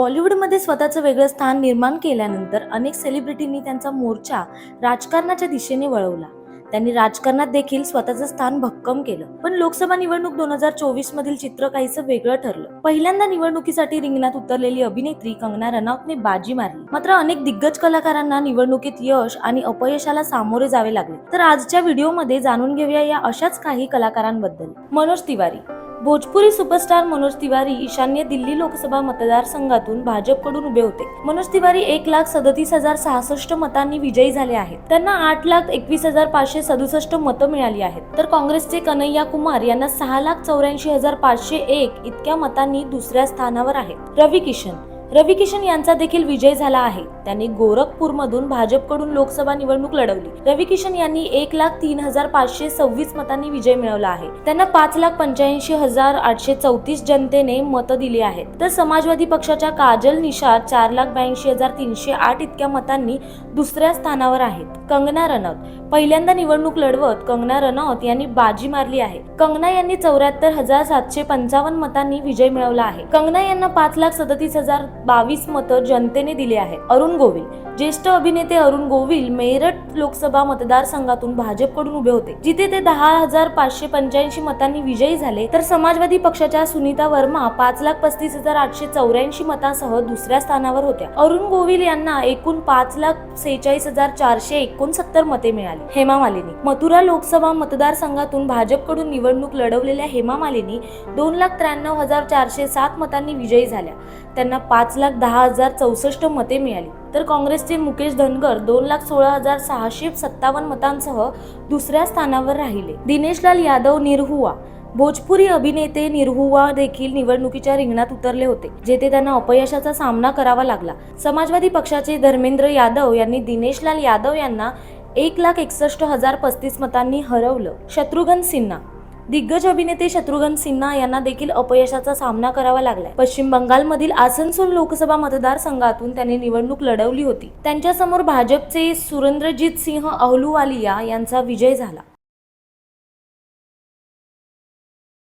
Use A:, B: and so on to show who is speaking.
A: बॉलिवूडमध्ये स्वतःचं वेगळं स्थान निर्माण केल्यानंतर अनेक सेलिब्रिटींनी त्यांचा मोर्चा राजकारणाच्या दिशेने वळवला. त्यांनी राजकारणात देखील स्वतःचं स्थान भक्कम केलं. पण लोकसभा निवडणूक दोन हजार चोवीस मधील चित्र काहीसं वेगळं ठरलं. पहिल्यांदा निवडणुकीसाठी रिंगणात उतरलेली अभिनेत्री कंगना रनौतने बाजी मारली. मात्र अनेक दिग्गज कलाकारांना निवडणुकीत यश आणि अपयशाला सामोरे जावे लागले. तर आजच्या व्हिडिओमध्ये जाणून घेऊया या अशाच काही कलाकारांबद्दल. मनोज तिवारी. भोजपुरी सुपरस्टार मनोज तिवारी ईशान्य दिल्ली लोकसभा मतदारसंघातून भाजपकडून उभे होते. मनोज तिवारी एक लाख सदतीस हजार सहासष्ट मतांनी विजयी झाले आहेत. त्यांना आठ लाख एकवीस हजार पाचशे सदुसष्ट मतं मिळाली आहेत. तर काँग्रेसचे कन्हैया कुमार यांना सहा लाख चौऱ्याऐंशी हजार पाचशे एक इतक्या मतांनी दुसऱ्या स्थानावर आहेत. रवी किशन रवी किशन यांचा देखील विजय झाला आहे. त्यांनी गोरखपूरमधून भाजपकडून लोकसभा निवडणूक लढवली. रवी किशन यांनी एक लाख तीन हजार पाचशे सव्वीस मतांनी विजय मिळवला आहे. त्यांना पाच लाख पंच्याऐंशी हजार आठशे चौतीस जनतेने मतं दिली आहेत. तर समाजवादी पक्षाच्या काजल निषाद चार लाख ब्याऐंशी हजार तीनशे आठ इतक्या मतांनी दुसऱ्या स्थानावर आहेत. कंगना रनौत. पहिल्यांदा निवडणूक लढवत कंगना रनौत यांनी बाजी मारली आहे. कंगना यांनी चौऱ्याहत्तर हजार सातशे पंचावन्न मतांनी विजय मिळवला आहे. कंगना यांना पाच लाख सदतीस हजार बावीस मतं जनतेने दिली आहेत. अरुण गोविल ज्येष्ठ अभिनेते अरुण गोविल मेरठ लोकसभा मतदारसंघातून भाजपकडून उभे होते. जिथे ते दहा हजार पाचशे पंच्याऐंशी मतांनी विजयी झाले तर समाजवादी पक्षाच्या सुनीता वर्मा पाच लाख पस्तीस हजार आठशे चौऱ्याऐंशी मतांसह दुसऱ्या स्थानावर होत्या. अरुण गोविल यांना एकूण पाच लाख सेहेचाळीस हजार चारशे एकोणसत्तर मते मिळाली. हेमा मालिनी मथुरा लोकसभा मतदारसंघातून भाजपकडून निवडणूक लढवलेल्या हेमा मालिनी दोन लाख त्र्याण्णव हजार चारशे सात मतांनी विजयी झाल्या. त्यांना पाच पाच लाख दहा हजार चौसष्ट मते मिळाली. तर काँग्रेसचे मुकेश धनगर दोन लाख सोळा हजार सहाशे सत्तावन्न मतांसह दुसऱ्या स्थानावर राहिले. दिनेशलाल यादव निरहुआ भोजपुरी अभिनेते निरहुआ देखील निवडणुकीच्या रिंगणात उतरले होते जेथे त्यांना अपयशाचा सामना करावा लागला. समाजवादी पक्षाचे धर्मेंद्र यादव यांनी दिनेशलाल यादव यांना एक लाख एकसष्ट हजार पस्तीस मतांनी हरवलं. शत्रुघ्न सिन्हा. दिग्गज अभिनेते शत्रुघ्न सिन्हा यांना देखील अपयशाचा सामना करावा लागलाय. पश्चिम बंगालमधील आसनसोल लोकसभा मतदारसंघातून त्यांनी निवडणूक लढवली होती. त्यांच्यासमोर भाजपचे सुरेंद्रजीत सिंह अहलुवालिया यांचा विजय झाला.